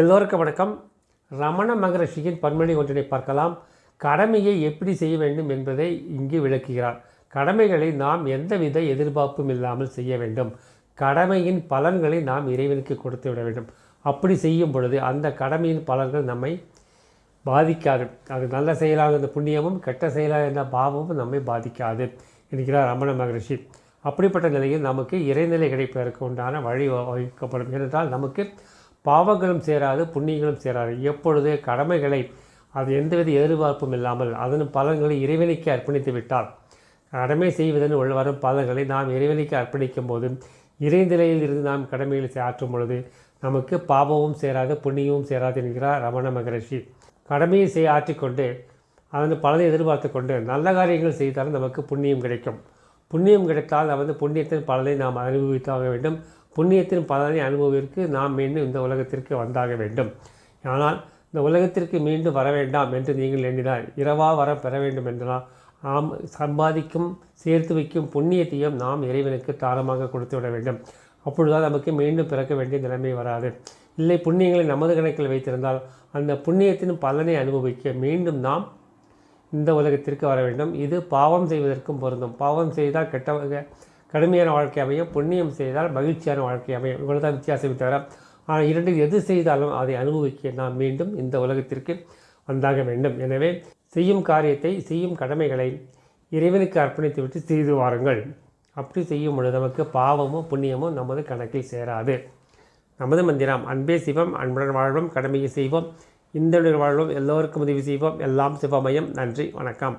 எல்லோருக்கும் வணக்கம். ரமண மகரிஷியின் பன்மொழி ஒன்றினை பார்க்கலாம். கடமையை எப்படி செய்ய வேண்டும் என்பதை இங்கு விளக்குகிறார். கடமைகளை நாம் எந்தவித எதிர்பார்ப்பும் இல்லாமல் செய்ய வேண்டும். கடமையின் பலன்களை நாம் இறைவனுக்கு கொடுத்து விட வேண்டும். அப்படி செய்யும் பொழுது அந்த கடமையின் பலன்கள் நம்மை பாதிக்காது. அது நல்ல செயலாக இருந்த புண்ணியமும் கெட்ட செயலாக இருந்த பாவமும் நம்மை பாதிக்காது என்கிறார் ரமண மகரிஷி. அப்படிப்பட்ட நிலையில் நமக்கு இறைநிலை கிடைப்பதற்கு உண்டான வழி வகுக்கப்படும். ஏனென்றால் நமக்கு பாவங்களும் சேராது புண்ணியங்களும் சேராது. எப்பொழுது கடமைகளை அது எந்தவித எதிர்பார்ப்பும் இல்லாமல் அதன் பலன்களை இறைவனுக்கு அர்ப்பணித்து விட்டால் கடமை செய்வதன் உள்வரும் பலன்களை நாம் இறைவனுக்கு அர்ப்பணிக்கும் போது இறைநிலையில் இருந்து நாம் கடமைகளை ஆற்றும் பொழுது நமக்கு பாவமும் சேராது புண்ணியமும் சேராது என்கிறார் ரமண மகரிஷி. கடமையை செய்ய ஆற்றிக்கொண்டு அதன் பலனை எதிர்பார்த்து கொண்டு நல்ல காரியங்கள் செய்தாலும் நமக்கு புண்ணியம் கிடைக்கும். புண்ணியம் கிடைத்தால் அது புண்ணியத்தின் பலனை நாம் அனுபவித்தாக வேண்டும். புண்ணியத்தின் பலனை அனுபவிற்கு நாம் மீண்டும் இந்த உலகத்திற்கு வந்தாக வேண்டும். ஆனால் இந்த உலகத்திற்கு மீண்டும் வர வேண்டாம் என்று நீங்கள் எண்ணினால் இரவா வர பெற வேண்டும் என்றால் நாம் சம்பாதிக்கும் சேர்த்து வைக்கும் புண்ணியத்தையும் நாம் இறைவனுக்கு தாரமாக கொடுத்து விட வேண்டும். அப்பொழுதுதான் நமக்கு மீண்டும் பிறக்க வேண்டிய நிலைமை வராது. இல்லை புண்ணியங்களை நமது கணக்கில் வைத்திருந்தால் அந்த புண்ணியத்தின் பலனை அனுபவிக்க மீண்டும் நாம் இந்த உலகத்திற்கு வர வேண்டும். இது பாவம் செய்வதற்கும் பொருந்தும். பாவம் செய்தால் கெட்ட கடுமையான வாழ்க்கை அமையும் புண்ணியம் செய்தால் மகிழ்ச்சியான வாழ்க்கை அமையும். இவ்வளோ தான் வித்தியாசம் தவிர ஆனால் இரண்டில் எது செய்தாலும் அதை அனுபவிக்க நாம் மீண்டும் இந்த உலகத்திற்கு வந்தாக வேண்டும். எனவே செய்யும் காரியத்தை செய்யும் கடமைகளை இறைவனுக்கு அர்ப்பணித்துவிட்டு செய்து வாருங்கள். அப்படி செய்யும் பொழுது நமக்கு பாவமும் புண்ணியமும் நமது கணக்கில் சேராது. நமது மந்திரம் அன்பே சிவம் அன்புடன் வாழ்வோம் கடமையை செய்வோம் இந்த வாழ்வோம் எல்லோருக்கும் உதவி செய்வோம் எல்லாம் சிவமயம். நன்றி வணக்கம்.